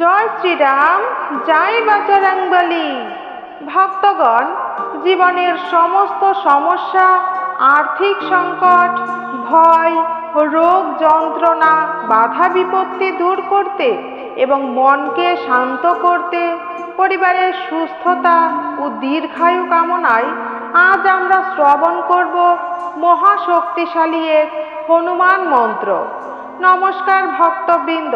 জয় শ্রীরাম, জয় বজরংবলী ভক্তগণ, জীবনের সমস্ত সমস্যা, আর্থিক সংকট, ভয়, রোগ যন্ত্রণা, বাধা বিপত্তি দূর করতে এবং মনকে শান্ত করতে, পরিবারের সুস্থতা ও দীর্ঘায়ু কামনায় আজ আমরা শ্রবণ করব মহাশক্তিশালী এক হনুমান মন্ত্র। নমস্কার ভক্তবৃন্দ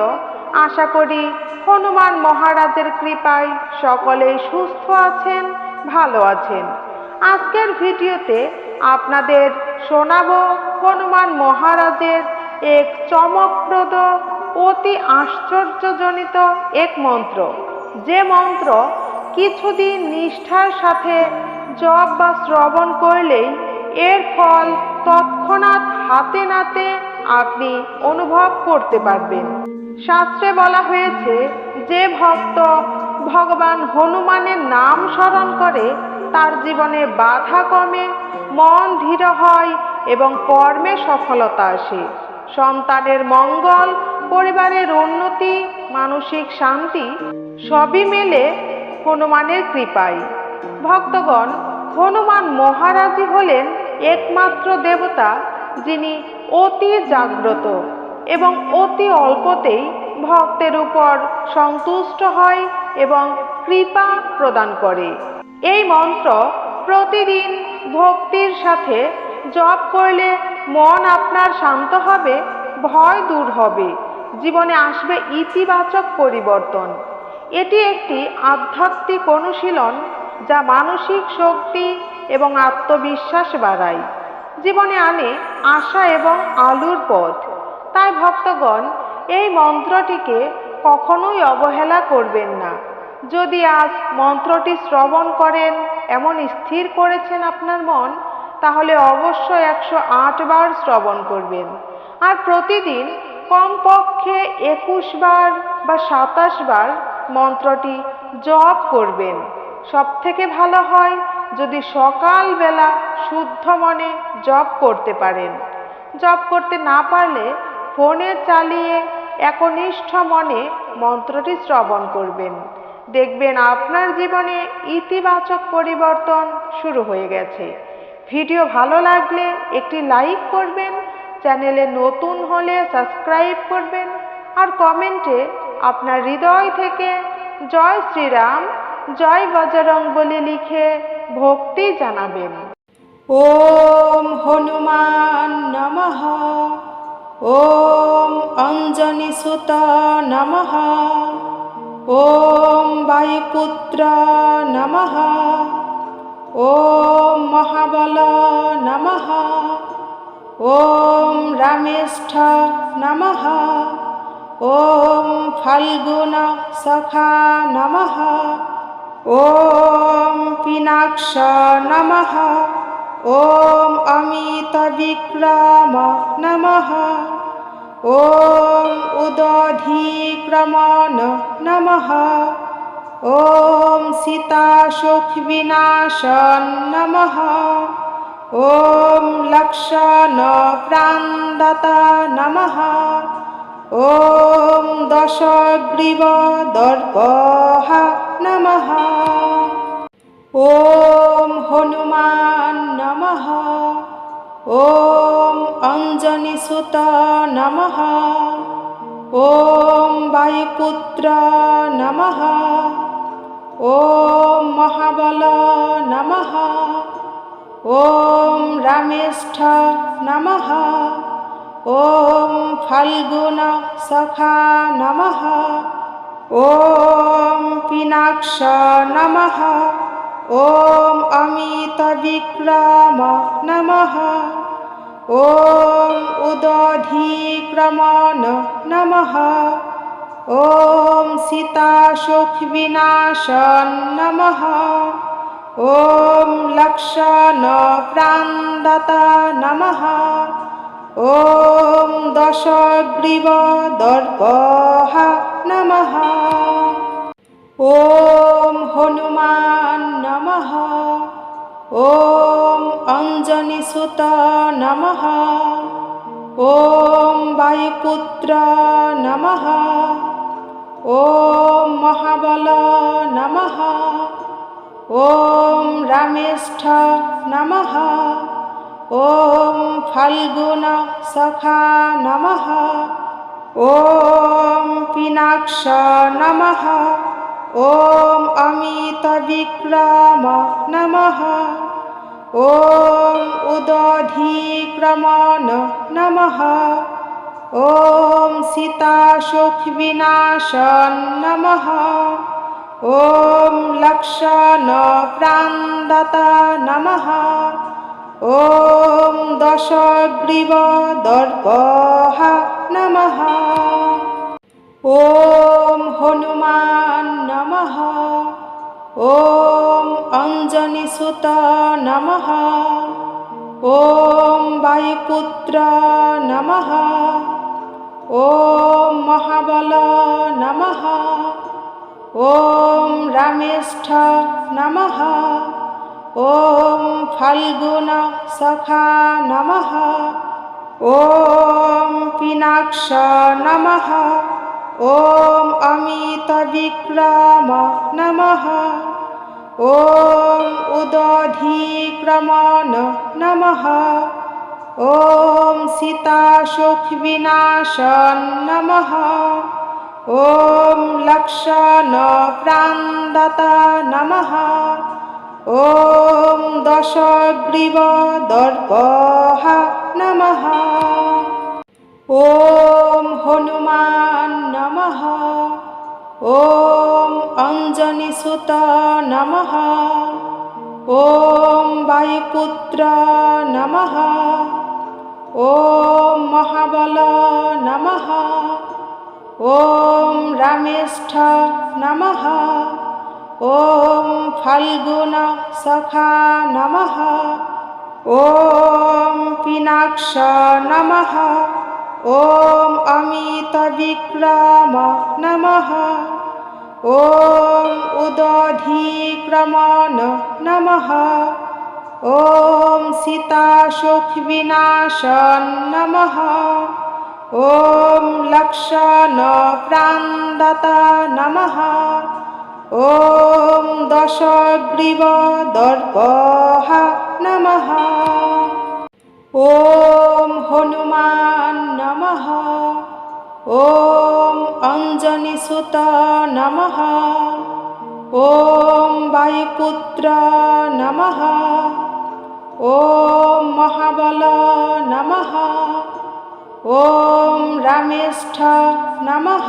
আশা করি হনুমান মহারাজের কৃপায় সকলেই সুস্থ আছেন, ভালো আছেন। আজকের ভিডিওতে আপনাদের শোনাব হনুমান মহারাজের এক চমকপ্রদ, অতি আশ্চর্যজনিত এক মন্ত্র। যে মন্ত্র কিছুদিন নিষ্ঠার সাথে জপ বা শ্রবণ করলেই এর ফল তৎক্ষণাৎ হাতে নাতে আপনি অনুভব করতে পারবেন। শাস্ত্রে বলা হয়েছে, যে ভক্ত ভগবান হনুমানের নাম স্মরণ করে, তার জীবনে বাধা কমে, মন ধীর হয় এবং কর্মে সফলতা আসে। সন্তানের মঙ্গল, পরিবারের উন্নতি, মানসিক শান্তি, সবই মেলে হনুমানের কৃপায়। ভক্তগণ, হনুমান মহারাজই হলেন একমাত্র দেবতা যিনি অতি জাগ্রত। এবং অতি অল্পতেই ভক্তের উপর সন্তুষ্ট হয় এবং কৃপা প্রদান করে। এই মন্ত্র প্রতিদিন ভক্তির সাথে জপ করলে মন আপনার শান্ত হবে, ভয় দূর হবে, জীবনে আসবে ইতিবাচক পরিবর্তন। এটি একটি আধ্যাত্মিক অনুশীলন যা মানসিক শক্তি এবং আত্মবিশ্বাস বাড়ায়। জীবনে আনে আশা এবং আলুর পথ। তাই ভক্তগণ, এই মন্ত্রটিকে কখনোই অবহেলা করবেন না। যদি আজ মন্ত্রটি শ্রবণ করেন, এমন স্থির করেছেন আপনার মন, তাহলে অবশ্যই একশো বার শ্রবণ করবেন। আর প্রতিদিন কমপক্ষে একুশ বার বা সাতাশ বার মন্ত্রটি জপ করবেন। সব থেকে ভালো হয় যদি সকালবেলা শুদ্ধ মনে জপ করতে পারেন। জপ করতে না পারলে ফোনে চালিয়ে একনিষ্ঠ মনে মন্ত্রটি শ্রবণ করবেন। দেখবেন আপনার জীবনে ইতিবাচক পরিবর্তন শুরু হয়ে গেছে। ভিডিও ভালো লাগলে একটি লাইক করবেন, চ্যানেলে নতুন হলে সাবস্ক্রাইব করবেন আর কমেন্টে আপনার হৃদয় থেকে জয় শ্রীরাম, জয় বজরং বলে লিখে ভক্তি জানাবেন। ওম হনুমান নমঃ ওম অঞ্জনি সুত নমঃ ওম বায়ুপুত্র নমঃ ওম মহাবল নমঃ ওম রামেষ্ঠ নমঃ ওম ফাল্গুন সখা নমঃ ওম ওম অমিত বিক্রম নমঃ। ওম উদধিক্রমণ নমঃ। ওম সীতাসুখ বিনাশন নমঃ। ওম লক্ষণ প্রান্দতা নমঃ। ওম হনুমান নমঃ। ওম অঞ্জনি সুত নমঃ। ওম বায়ুপুত্র নমঃ। ওম মহাবল নমঃ। ওম রামেষ্ঠ নমঃ। ওম ফাল্গুন সখা নমঃ। ওম পিনাক্ষ নমঃ। ওম অমিত বিক্রম নমঃ। ওম উদধিক্রমণ নমঃ। ওম সীতাসুখ বিনাশন নমঃ। ওম লক্ষণ প্রান্দতা নমঃ। ওম দশগ্রীব नमः ॐ अञ्जनिसुता नमः ॐ वायुपुत्रा नमः ॐ महाबला नमः ॐ रमेष्ठ नमः ॐ फाल्गुन सखा नमः ॐ पिनाक्ष नमः ॐ अमितविक्रम नमः ॐ उदधिक्रमण नमः ॐ सीताशोकविनाशन नमः ॐ लक्षणप्रान्दता नमः ॐ दशग्रीवदर्पः नमः ওম হনুমান নমঃ। ওম অঞ্জনি সুত নমঃ। ওম বায়ুপুত্র নমঃ। ওম মহাবল নমঃ। ওম রামেষ্ঠ নমঃ। ওম ফাল্গুন সখা নমঃ। ওম পিনাক্ষ নমঃ। ॐ अमितविक्रम नमः ॐ उदधिक्रमण नमः ॐ सीताशोकविनाशन नमः ॐ लक्षणप्रान्दता नमः ॐ दशग्रीवदर्पः नमः ॐ हनुमान् नमः ॐ अञ्जनिसुत नमः ॐ वायुपुत्र नमः ॐ महाबल नमः ॐ रामेष्ठ नमः ॐ फाल्गुन सखा नमः ॐ पिनाक्ष नमः ॐ अमितविक्रम नमः ॐ उदधिक्रमण नमः ॐ सीताशोकविनाशन नमः ॐ लक्षणप्रान्दता नमः ॐ दशग्रीवदर्पः नमः ওম হনুমান নমঃ। ওম অঞ্জনি সুত নমঃ। ওম বায়ুপুত্র নমঃ। ওম মহাবল নমঃ। ওম রামেষ্ঠ নমঃ।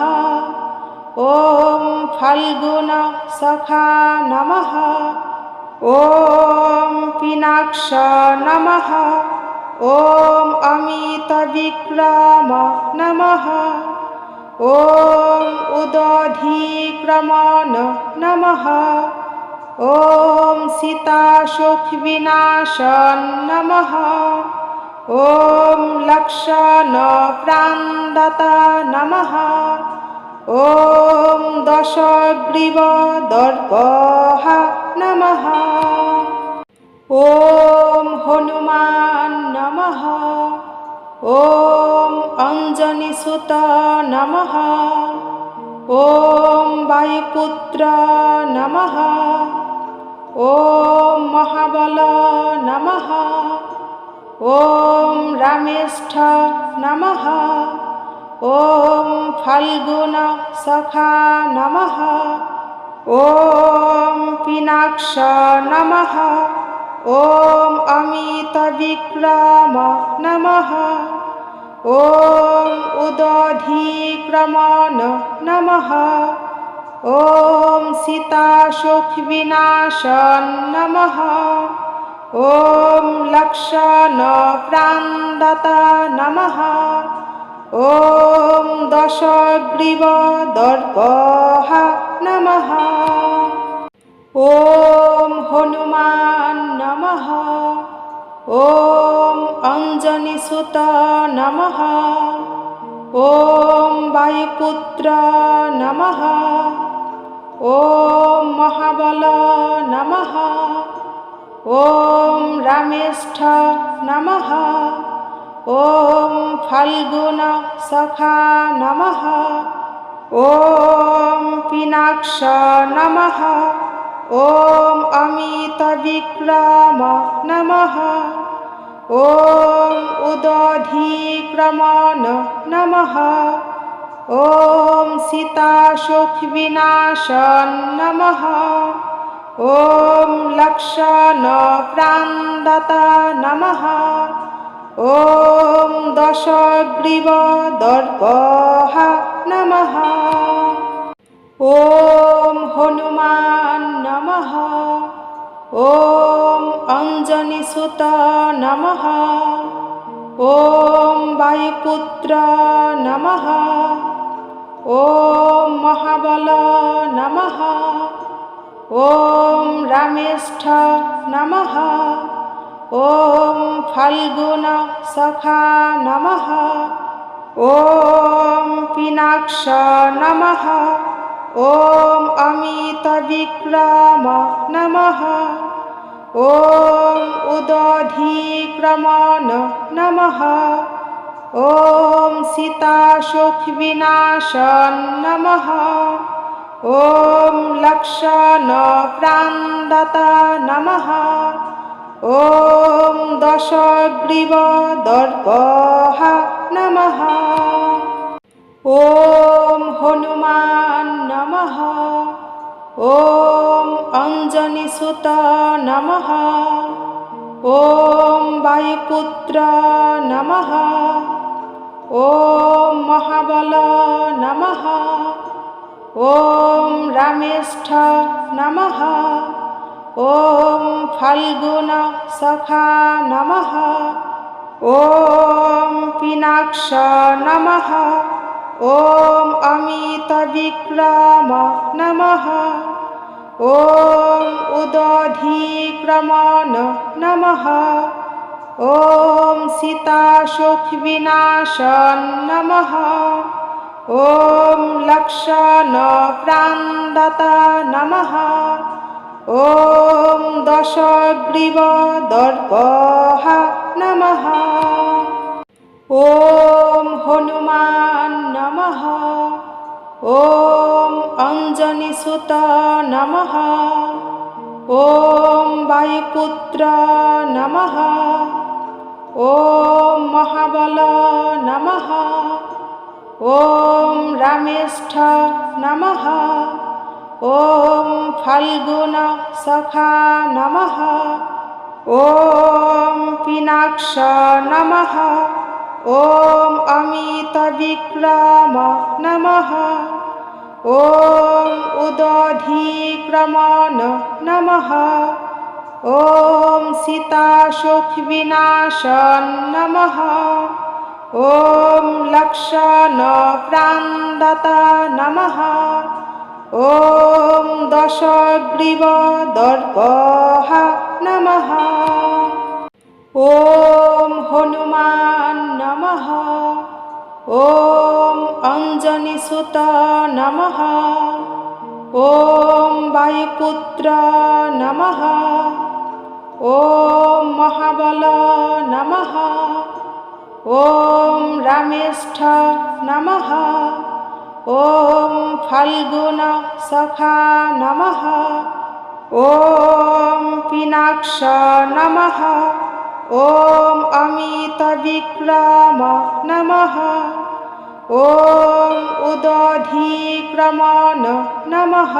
ওম ফাল্গুন সখা নমঃ। ওম পিনাক্ষ নমঃ। ॐ अमितविक्रम नमः ॐ उदधिक्रमण नमः ॐ सीताशोकविनाशन नमः ॐ लक्षणप्रान्दता नमः ॐ दशग्रीवदर्पः नमः ॐ हनुमान् नमः ॐ अञ्जनिसुत नमः ॐ वायुपुत्र नमः ॐ महाबल नमः ॐ रामेष्ठ नमः ॐ फाल्गुन सखा नमः ॐ पिनाक्ष नमः ॐ अमितविक्रम नमः ॐ उदधिक्रमण नमः ॐ सीताशोकविनाशन नमः ॐ लक्षणप्रान्दता नमः ॐ दशग्रीवदर्पः नमः ওম হনুমান নমঃ। ওম অঞ্জনি সুত নমঃ। ওম বায়ুপুত্র নমঃ। ওম মহাবল নমঃ। ওম রামেষ্ঠ নমঃ। ওম ফাল্গুন সখা নমঃ। ওম পিনাক্ষ নমঃ। ॐ अमितविक्रम नमः ॐ उदधिक्रमण नमः ॐ सीताशोकविनाशन नमः ॐ लक्षणप्रान्दता नमः ॐ दशग्रीवदर्पः नमः ॐ हनुमान् नमः ॐ अञ्जनिसुत नमः ॐ वायुपुत्र नमः ॐ महाबल नमः ॐ रामेष्ठ नमः ॐ फाल्गुन सखा नमः ॐ पिनाक्ष नमः ॐ अमितविक्रम नमः ॐ उदधिक्रमण नमः ॐ सीताशोकविनाशन नमः ॐ लक्षणप्रान्दता नमः ॐ दशग्रीवदर्पः नमः ওম হনুমান নম। ওম অঞ্জনি সুত নম। ওম বায়ুপুত্র নম। ওম মহাবল নম। ওম রামেষ্ঠ নম। ওম ফাল্গুন সখা নম। ওম পিনাক্ষ নমঃ। ॐ अमितविक्रम नमः ॐ उदधिक्रमण नमः ॐ सीताशोकविनाशन नमः ॐ लक्षणप्रान्दता नमः ॐ दशग्रीवदर्पः नमः ॐ हनुमान् नमः ॐ अञ्जनिसुत नमः ॐ वायुपुत्र नमः ॐ महाबल नमः ॐ रामेष्ठ नमः ॐ फाल्गुन सखा नमः ॐ पिनाक्ष नमः ॐ अमितविक्रम नमः ॐ उदधिक्रमण नमः ॐ सीताशोकविनाशन नमः ॐ लक्षणप्रान्दता नमः ॐ दशग्रीवदर्पः नमः ওম হনুমান নমঃ। ওম অঞ্জনি সুত নমঃ। ওম বায়ুপুত্র নমঃ। ওম মহাবল নমঃ। ওম রামেষ্ঠ নমঃ। ওম ফাল্গুন সখা নমঃ। ওম পিনাক্ষ নমঃ। ॐ अमितविक्रम नमः ॐ उदधिक्रमण नमः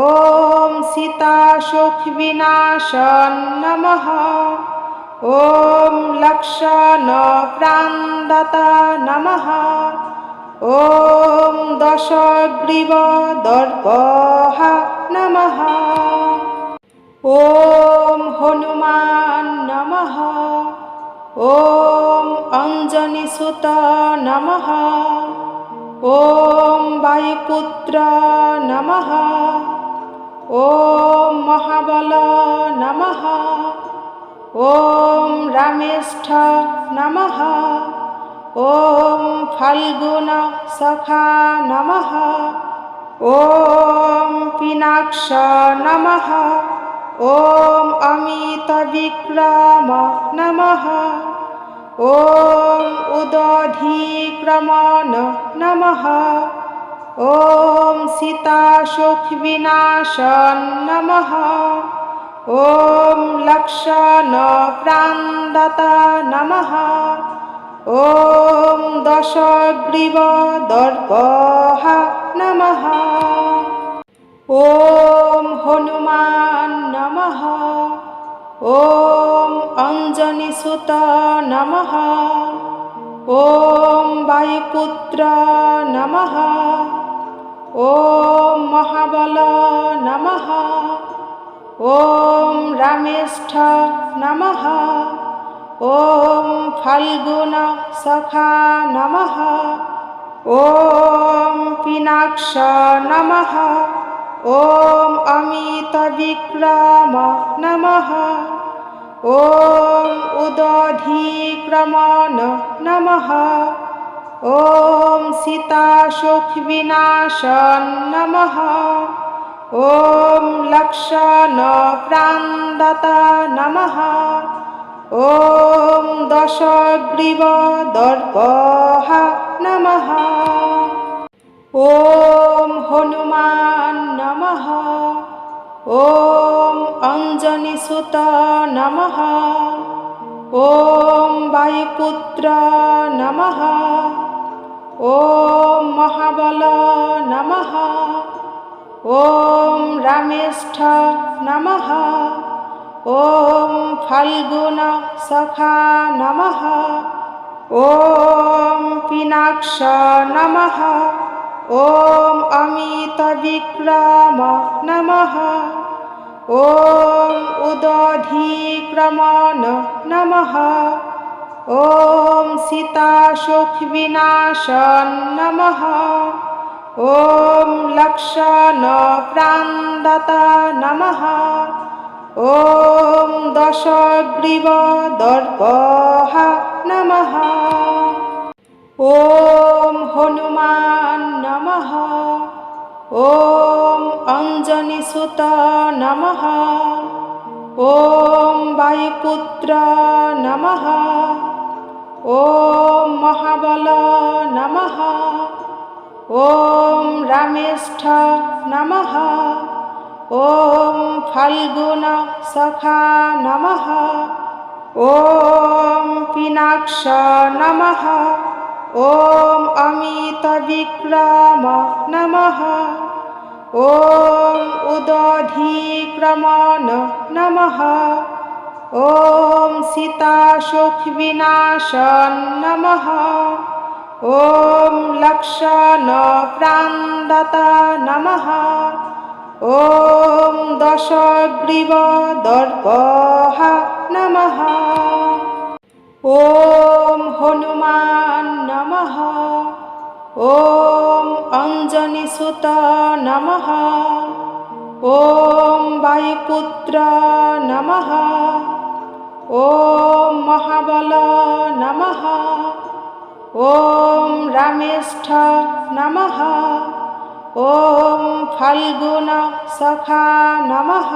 ॐ सीताशोकविनाशन नमः ॐ लक्षणप्रान्दता नमः ॐ दशग्रीवदर्पः नमः ওম হনুমান নমঃ। ওম অঞ্জনি সুত নমঃ। ওম বায়ুপুত্র নমঃ। ওম মহাবল নমঃ। ওম রামেষ্ঠ নমঃ। ওম ফাল্গুন সখা নমঃ। ওম পিনাক্ষ নমঃ। ॐ अमितविक्रम नमः ॐ उदधिक्रमण नमः ॐ सीताशोकविनाशन नमः ॐ लक्षणप्रान्दता नमः ॐ दशग्रीवदर्पः नमः ওম হনুমান নম। ওম অঞ্জনি সুত নম। ওম বায়ুপুত্র নম। ওম মহাবল নম। ওম রামেষ্ঠ নম। ওম ফাল্গুন সখা নম। ওম পিনাক্ষ নমঃ। ॐ अमितविक्रम नमः ॐ उदधिक्रमण नमः ॐ सीताशोकविनाशन नमः ॐ लक्षणप्रान्दता नमः ॐ दशग्रीवदर्पः नमः ওম হনুমান নমঃ। ওম অঞ্জনি সুত নমঃ। ওম বায়ুপুত্র নমঃ। ওম মহাবল নমঃ। ওম রামেষ্ঠ নমঃ। ওম ফাল্গুন সখা নমঃ। ওম পিনাক্ষ নমঃ। ॐ अमितविक्रम नमः ॐ उदधिक्रमण नमः ॐ सीताशोकविनाशन नमः ॐ लक्षणप्रान्दता नमः ॐ दशग्रीवदर्पः नमः ॐ हनुमान् नमः ॐ अञ्जनिसुत नमः ॐ वायुपुत्र नमः ॐ महाबल नमः ॐ रामेष्ठ नमः ॐ फाल्गुन सखा नमः ॐ पिनाक्ष नमः ॐ अमितविक्रम नमः ॐ उदधिक्रमण नमः ॐ सीताशोकविनाशन नमः ॐ लक्षणप्रान्दता नमः ॐ दशग्रीवदर्पः नमः ওম হনুমান নমঃ। ওম অঞ্জনি সুত নমঃ। ওম বায়ুপুত্র নমঃ। ওম মহাবল নমঃ। ওম রামেষ্ঠ নমঃ। ওম ফাল্গুন সখা নমঃ।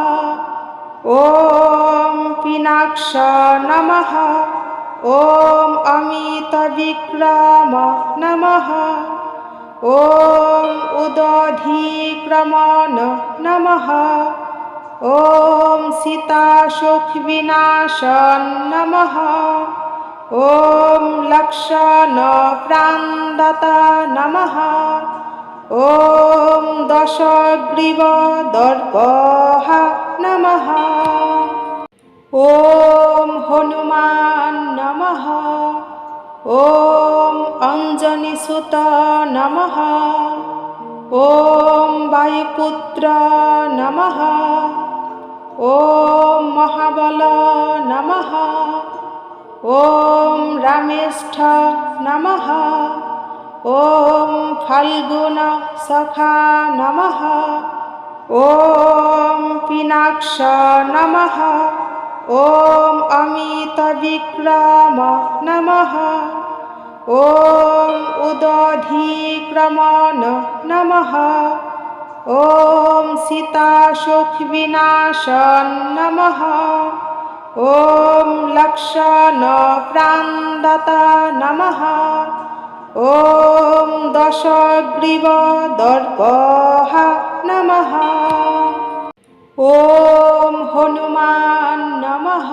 ওম পিনাক্ষ নমঃ। ॐ अमितविक्रम नमः ॐ उदधिक्रमण नमः ॐ सीताशोकविनाशन नमः ॐ लक्षणप्रान्दता नमः ॐ दशग्रीवदर्पः नमः ॐ अञ्जनिसुत नमः ॐ वायुपुत्र नमः ॐ महाबल नमः ॐ रामेष्ठ नमः ॐ फाल्गुन सखा नमः ॐ पिनाक्ष नमः ॐ अमितविक्रम नमः ॐ उदधिक्रमण नमः ॐ सीताशोकविनाशन नमः ॐ लक्षणप्रान्दता नमः ॐ दशग्रीवदर्पः नमः ॐ हनुमान् नमः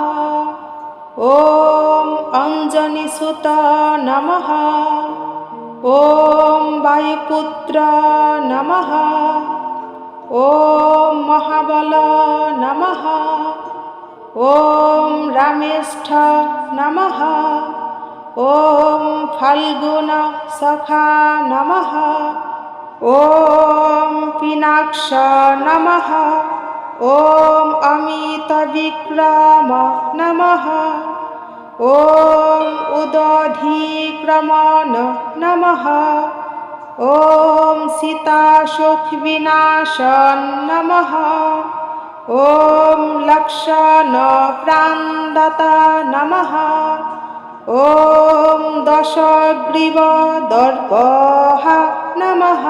ॐ अञ्जनिसुत नमः ॐ वायुपुत्र नमः ॐ महाबल नमः ॐ रामेष्ठ नमः ॐ फाल्गुन सखा नमः ॐ पिनाक्ष नमः ॐ अमितविक्रम नमः ॐ उदधिक्रमण नमः ॐ सीताशोकविनाशन नमः ॐ लक्षणप्रान्दता नमः ॐ दशग्रीवदर्पः नमः